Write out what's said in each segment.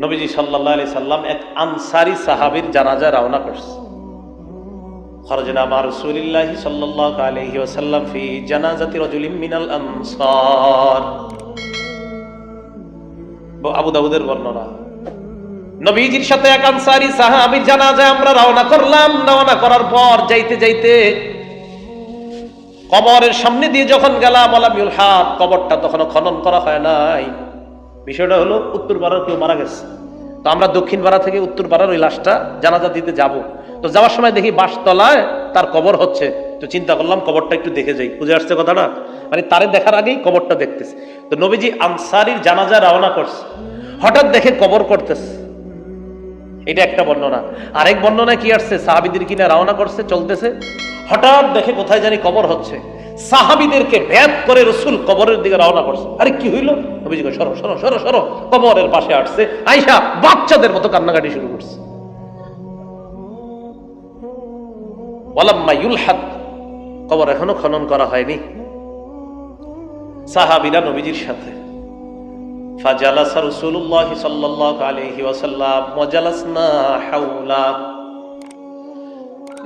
নবীজি সাল্লাহ আলি সাল্লাম এক আনসারি সাহাবির জানাজা রওনা করছে। ফি মিনাল আবু বর্ণনা। নবীজির সাথে এক আমরা করলাম। করার পর যাইতে যাইতে কবরের সামনে দিয়ে যখন গেলাম হাত কবরটা তখনও খনন করা হয় নাই। বিষয়টা হলো উত্তর পাড়ার কেউ মারা গেছে। তো আমরা দক্ষিণ পাড়া থেকে উত্তর পাড়ার ওই লাশটা জানাজা দিতে যাব। তো যাওয়ার সময় দেখি বাসতলায় তার কবর হচ্ছে। তো চিন্তা করলাম কবরটা একটু দেখে যাই। বুঝে আসছে কথাটা? মানে তারে দেখার আগেই কবরটা দেখতেছে। তো নবীজি আনসারির জানাজা রওনা করছে। হঠাৎ দেখে কবর করতেছে। এটা একটা বর্ণনা। আরেক বর্ণনা কি আসছে? সাহাবিদের কিনা রওনা করছে, চলতেছে। হঠাৎ দেখে কোথায় জানি কবর হচ্ছে। সাহাবিদেরকে ব্যাপ করে রসুল কবরের দিকে রওনা করছে। আরে কি হইল? সরো সরো সরো সরো, কবরের পাশে আসছে। আইসা বাচ্চাদের মতো কান্নাকাটি শুরু করছে। কবর এখনও খনন করা হয়নি। সাহাবিরা নবীজির সাথে। ফাজালাসা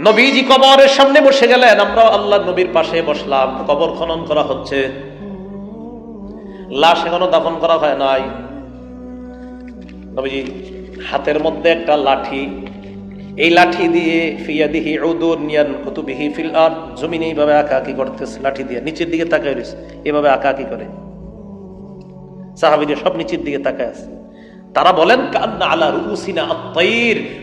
নবীজি কবরের সামনে বসে গেলেন আমরা আল্লাহ নবীর পাশে বসলাম, কবর খনন করা হচ্ছে। লাশ এখনও দাফন করা হয় নাই। নবীজি হাতের মধ্যে একটা লাঠি, এই লাঠি দিয়ে, ফিয়াদিহি উদুর নিয়ান কুতুবিহি ফিল আর জমিনে এইভাবে আঁকাআঁকি করতেছে, লাঠি দিয়ে নিচের দিকে তাকায় রয়েছে, এভাবে আঁকাআঁকি করে। সাহাবিদের সব নিচের দিকে তাকায় আছে। তারা বলেন, কান্না রুসিনা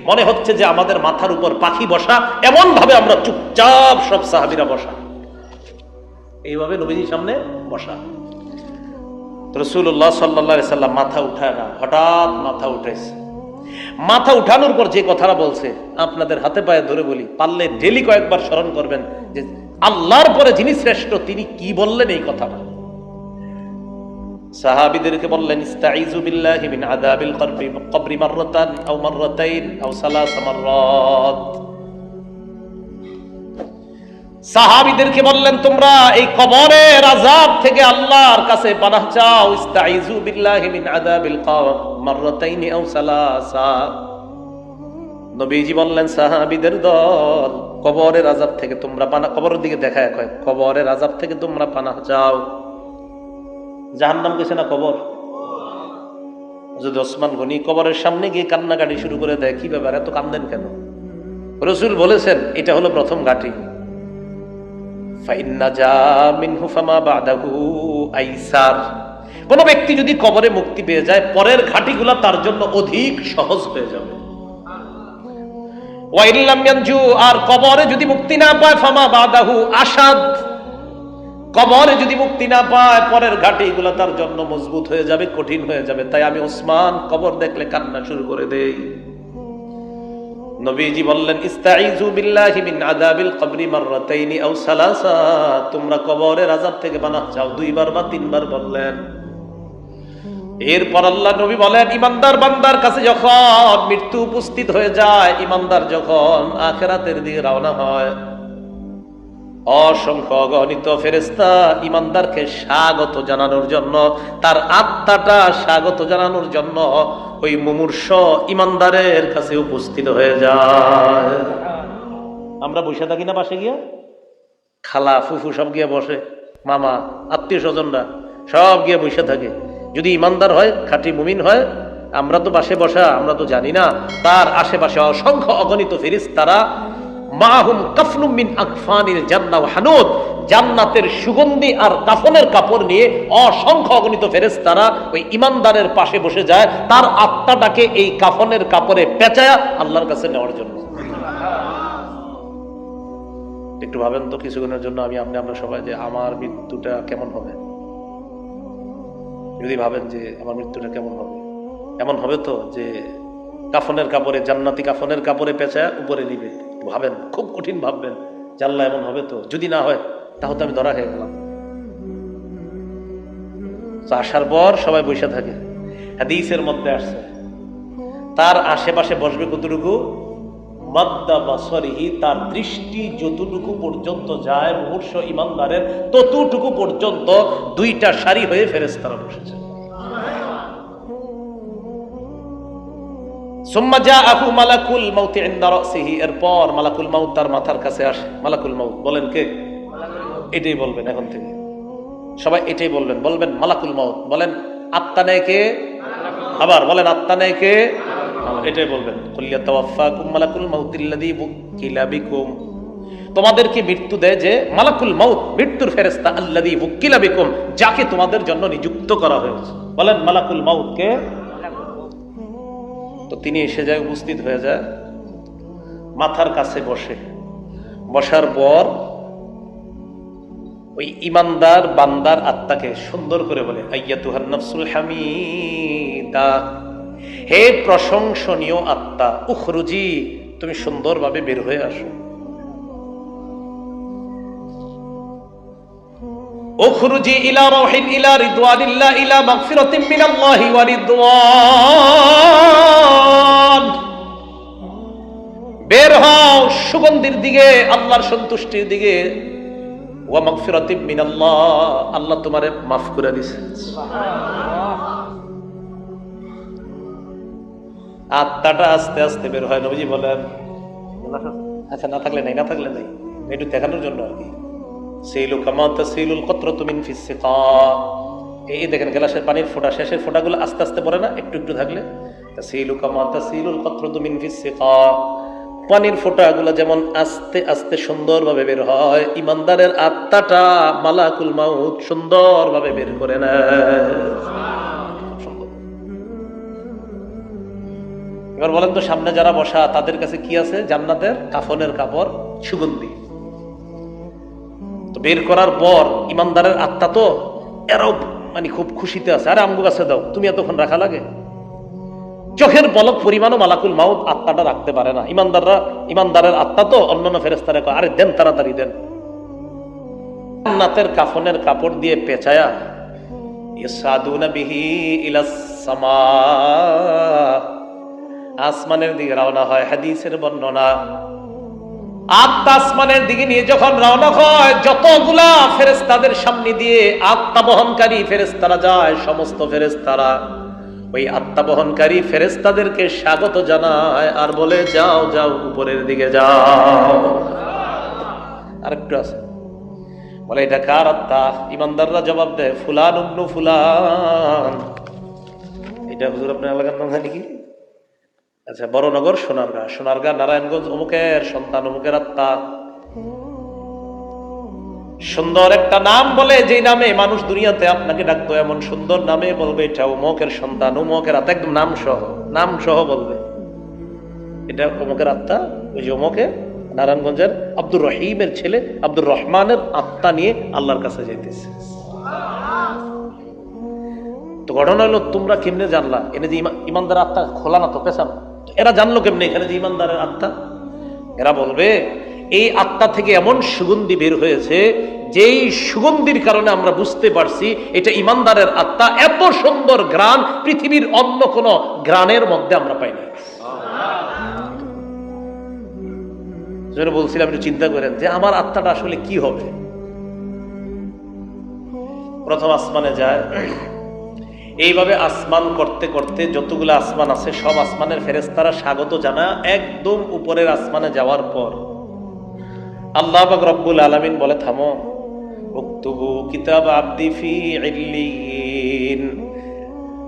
মনে হচ্ছে যে আমাদের মাথার উপর পাখি বসা এমন ভাবে আমরা চুপচাপ সব সাহাবিরা বসা। এইভাবে নবীজির সামনে বসা। রসুল্লাহ সাল্লা সাল্লাম মাথা উঠায় না, হঠাৎ মাথা উঠেছে। মাথা উঠানোর পর যে কথাটা বলছে, আপনাদের হাতে পায়ে ধরে বলি, পারলে ডেলি কয়েকবার স্মরণ করবেন যে আল্লাহর পরে যিনি শ্রেষ্ঠ, তিনি কি বললেন এই কথাটা? সাহাবীদেরকে বললেন ইস্তাইযু বিল্লাহি মিন আযাবিল কবরি কবরি মাররাতান আও মাররাতাইন আও সালাস মাররাত। সাহাবীদেরকে বললেন, তোমরা এই কবরের আযাব থেকে আল্লাহর কাছে পানাহ চাও ইস্তাইযু বিল্লাহি মিন আযাবিল কবর মাররাতাইন আও সালাসা। নবীজি বললেন, সাহাবীদের দল, কবরের আযাব থেকে তোমরা পানা কবরের দিকে দেখায় কয়, কবরের আযাব থেকে তোমরা পানাহ চাও। জাহান্নাম গেছে না কবর? যদি ওসমান গনি কবরের সামনে গিয়ে কান্নাকাটি শুরু করে দেয়, কি ব্যাপার? এত কান্দেন কেন? রসুল বলেছেন, এটা হলো প্রথম ঘাটি। কোন ব্যক্তি যদি কবরে মুক্তি পেয়ে যায়, পরের ঘাটিগুলো তার জন্য অধিক সহজ হয়ে যাবে। আর কবরে যদি মুক্তি না পায়, ফামা বাদাহু আসাদ। কবরে যদি মুক্তি না পায়, পরের ঘাটে এগুলো তার জন্য মজবুত হয়ে যাবে, কঠিন হয়ে যাবে। তাই আমি ওসমান কবর দেখলে কান্না শুরু করে দেই। নবীজি বললেন ইস্তাইযু বিল্লাহি মিন আযাবিল কবরি মাররাতাইনি আও সালাসা। তোমরা কবরের আযাব থেকে পানাহ চাও, দুইবার বা তিনবার বললেন। এরপর আল্লাহ নবী বলেন, ইমানদার বান্দার কাছে যখন মৃত্যু উপস্থিত হয়ে যায়, ইমানদার যখন আখেরাতের দিকে রওনা হয় অসংখ্য অগণিত ফেরেস্তা ইমানদারকে স্বাগত জানানোর জন্য, তার আত্মাটা স্বাগত জানানোর জন্য ওই মুমূর্ষ ইমানদারের কাছে উপস্থিত হয়ে যায়। আমরা বসে থাকি না পাশে গিয়া? খালা ফুফু সব গিয়ে বসে, মামা, আত্মীয় স্বজনরা সব গিয়ে বসে থাকে। যদি ইমানদার হয়, খাঁটি মুমিন হয়, আমরা তো পাশে বসা, আমরা তো জানি না। তার আশেপাশে অসংখ্য অগণিত ফেরিস তারা মাহুম কাফনুম মিন আকফানিল জান্নাহ হানুদ। জান্নাতের সুগন্ধি আর কাফনের কাপড় নিয়ে অসংখ্য অগণিত ফেরেশতারা ওই ইমানদারের পাশে বসে যায়। তার আত্মাটাকে এই কাফনের কাপড়ে পেঁচায়া আল্লাহর কাছে নেওয়ার জন্য। একটু ভাবেন তো কিছুক্ষণের জন্য আমি আপনি আমরা সবাই যে আমার মৃত্যুটা কেমন হবে? যদি ভাবেন যে আমার মৃত্যুটা কেমন হবে? এমন হবে তো যে কাফনের কাপড়ে, জান্নাতি কাফনের কাপড়ে পেঁচা উপরে নিবে। ভাবেন, খুব কঠিন ভাববেন জানলা এমন হবে তো, যদি না হয়, তাহলে তো আমি ধরা খেয়ে গেলাম। আসার পর সবাই বসে থাকে। হাদিসের মধ্যে আসছে, তার আশেপাশে বসবে কতটুকু? মাদ্দা বাসরিহি, তার দৃষ্টি যতটুকু পর্যন্ত যায় মুহূর্ষ ইমানদারের, ততটুকু পর্যন্ত দুইটা সারি হয়ে ফেরেস্তারা বসেছে। এরপর মালাকুল মাউত তার মাথার কাছে আসে। মালাকুল মাউত বলেন কে? এটাই বলবেন এখন থেকে। সবাই এটাই বলবেন। বলবেন মালাকুল মাউত। বলেন, আত্মা নেয় কে? আবার বলেন, আত্মা নেয় কে? এটাই বলবেন। মালাকুল তোমাদেরকে মৃত্যু দেয় যে মালাকুল মাউত, মৃত্যুর ফেরেস্তা আল্লাদি যাকে তোমাদের জন্য নিযুক্ত করা হয়েছে? বলেন, মালাকুল মাউত কে? তো তিনি এসে যায় উপস্থিত হয়ে যায়। মাথার কাছে বসে। বসার পর ওই ইমানদার বান্দার আত্মাকে সুন্দর করে বলে আইয়া নফসুল হামিদা, হে প্রশংসনীয় আত্মা, উখরুজি, তুমি সুন্দরভাবে বের হয়ে আসো। উখরুজি ইলা রাহিন ইলা রিদওয়ানিল্লাহ ইলা মাগফিরাতিন মিনাল্লাহি ওয়া রিদওয়ান। বের হও সুগন্ধির দিকে, আল্লাহর সন্তুষ্টির দিকে। ওয়া মাগফিরাতিন মিনাল্লাহ, আল্লাহ তোমারে মাফ করে দিছে। আত্মাটা আস্তে আস্তে বের হয়, নবীজি বলেন। আচ্ছা না থাকলে নাই, না থাকলে নাই। একটু দেখানোর জন্য আর কি। সেইলু কামাতা সেইলুল কত্র তুমিন এই দেখেন গ্লাসের পানির ফোঁটা, শেষের ফোঁটাগুলো আস্তে আস্তে পড়ে না? একটু একটু থাকলে? তা সেইলু পানির ফোঁটাগুলো যেমন আস্তে আস্তে সুন্দরভাবে বের হয়, ইমানদারের আত্মাটা মালাকুল মাউত সুন্দরভাবে বের করে সুন্দর। এবার বলেন তো, সামনে যারা বসা, তাদের কাছে কি আছে? জান্নাতের কাফনের কাপড়, সুগন্ধি। বের করার পর ইমানদারের আত্মা তো এরাও মানে খুব খুশিতে আছে। আরে আমগো কাছে দাও তুমি এতক্ষণ রাখা লাগে? চোখের বলক পরিমাণও মালাকুল মাউত আত্মাটা রাখতে পারে না। ইমানদাররা ইমানদারের আত্মা তো অন্যান্য ফেরেস্তারা কয়, আরে দেন তাড়াতাড়ি দেন। জান্নাতের কাফনের কাপড় দিয়ে পেঁচায়া ইসাদুনা বিহি ইলাস সামা। আসমানের দিকে রওনা হয় হাদিসের বর্ণনা। আত্মা আসমানের দিকে নিয়ে যখন রওনা হয়, যতগুলা ফেরেস্তাদের সামনে দিয়ে আত্মা বহনকারী ফেরেস্তারা যায়, সমস্ত ফেরেস্তারা ওই আত্মা বহনকারী ফেরেস্তাদেরকে স্বাগত জানায় আর বলে, যাও যাও, উপরের দিকে যাও। আরেকটু আছে। বলে, এটা কার আত্মা? ইমানদাররা জবাব দেয়, ফুলান উবনু ফুলান। এটা হুজুর আপনার এলাকার নাম জানি কি? আচ্ছা বড়নগর, সোনারগাঁ। সোনারগাঁ, নারায়ণগঞ্জ, অমুকের সন্তান, অমুকের আত্মা। সুন্দর একটা নাম বলে যে নামে মানুষ দুনিয়াতে আপনাকে ডাকতো, এমন সুন্দর নামে বলবে এটা অমুকের সন্তান, অমুকের আত্মা, একদম নাম সহ নাম সহ বলবে। এটা অমুকের আত্মা, ওই যে অমুকে, নারায়ণগঞ্জের আব্দুর রহিমের ছেলে, আব্দুর রহমানের আত্মা নিয়ে আল্লাহর কাছে যাইতেছে। তো ঘটনা হলো, তোমরা কেমনে জানলা? এনে যে ইমা- ইমানদারের আত্মা খোলা না, তো পেছানো। এরা জানলো কেমনি? এখানে যে ইমানদারের আত্মা। এরা বলবে, এই আত্মা থেকে এমন সুগন্ধি বের হয়েছে, যেই সুগন্ধির কারণে আমরা বুঝতে পারছি এটা ইমানদারের আত্মা। এত সুন্দর গ্রান পৃথিবীর অন্য কোন গ্রানের মধ্যে আমরা পাই না। বলছিলাম, একটু চিন্তা করেন যে আমার আত্মাটা আসলে কি হবে? প্রথম আসমানে যায়। এইভাবে আসমান করতে করতে যতগুলো আসমান আছে, সব আসমানের ফেরেস্তারা স্বাগত জানা একদম উপরের আসমানে যাওয়ার পর। আল্লাহ পাক রব্বুল আলামিন বলে, থামো। উক্তুবু কিতাব আব্দি ফি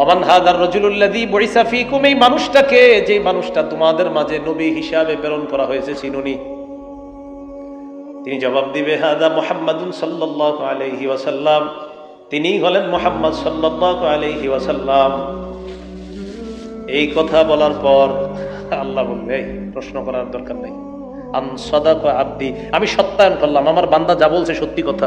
ওমান হাদার রজুলুল্লাযী বুইসা ফীকুম, এই মানুষটাকে যে মানুষটা তোমাদের মাঝে নবী হিসাবে প্রেরণ করা হয়েছে চিনুনি। তিনি জবাব দিবে, হাদা মুহাম্মাদুন সাল্লাল্লাহু আলাইহি ওয়াসাল্লাম। তিনি হলেন মুহাম্মদ সাল্লাল্লাহু আলাইহি ওয়াসাল্লাম। এই কথা বলার পর আল্লাহ বলবে প্রশ্ন করার দরকার নেই। আন সাদাকা আব্দি, আমি সত্যায়ন করলাম, আমার বান্দা যা বলছে সত্যি কথা।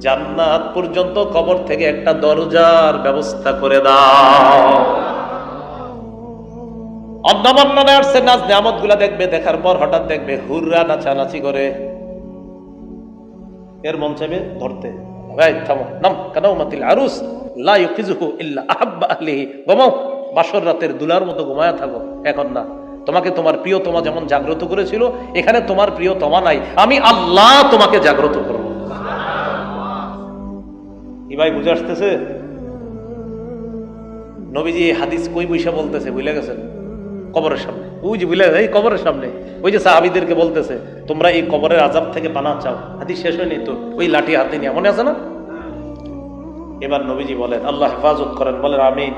জান্নাত পর্যন্ত কবর থেকে একটা দরজার ব্যবস্থা করে দাও। গুলা দেখবে, দেখার পর হঠাৎ দেখবে হুররা নাচানাচি করে। এর মন চাইবে ধরতে। ভাই, থামো, নাম মাতিল আরুস, লা ইউকিজুহু ইল্লা আহাব্বা আহলিহি। ঘুমাও, বাসর রাতের দুলার মতো ঘুমায়া থাকো, এখন না। তোমাকে তোমার প্রিয় তোমা যেমন জাগ্রত করেছিল, এখানে তোমার প্রিয় তোমা নাই। আমি আল্লাহ তোমাকে জাগ্রত করব কি ভাই বুঝে আসতেছে? নবীজি হাদিস কই বৈশা বলতেছে, বুঝলে গেছেন? কবরের সামনে। ওই যে বুঝলে, এই কবরের সামনে। ওই যে সাহাবিদেরকে বলতেছে, তোমরা এই কবরের আজাব থেকে পানা চাও। হাদিস শেষ হয়নি তো, ওই লাঠি হাতে নিয়ে। মনে আছে না? এবার নবীজি বলেন, আল্লাহ হেফাজত করেন। বলেন আমিন।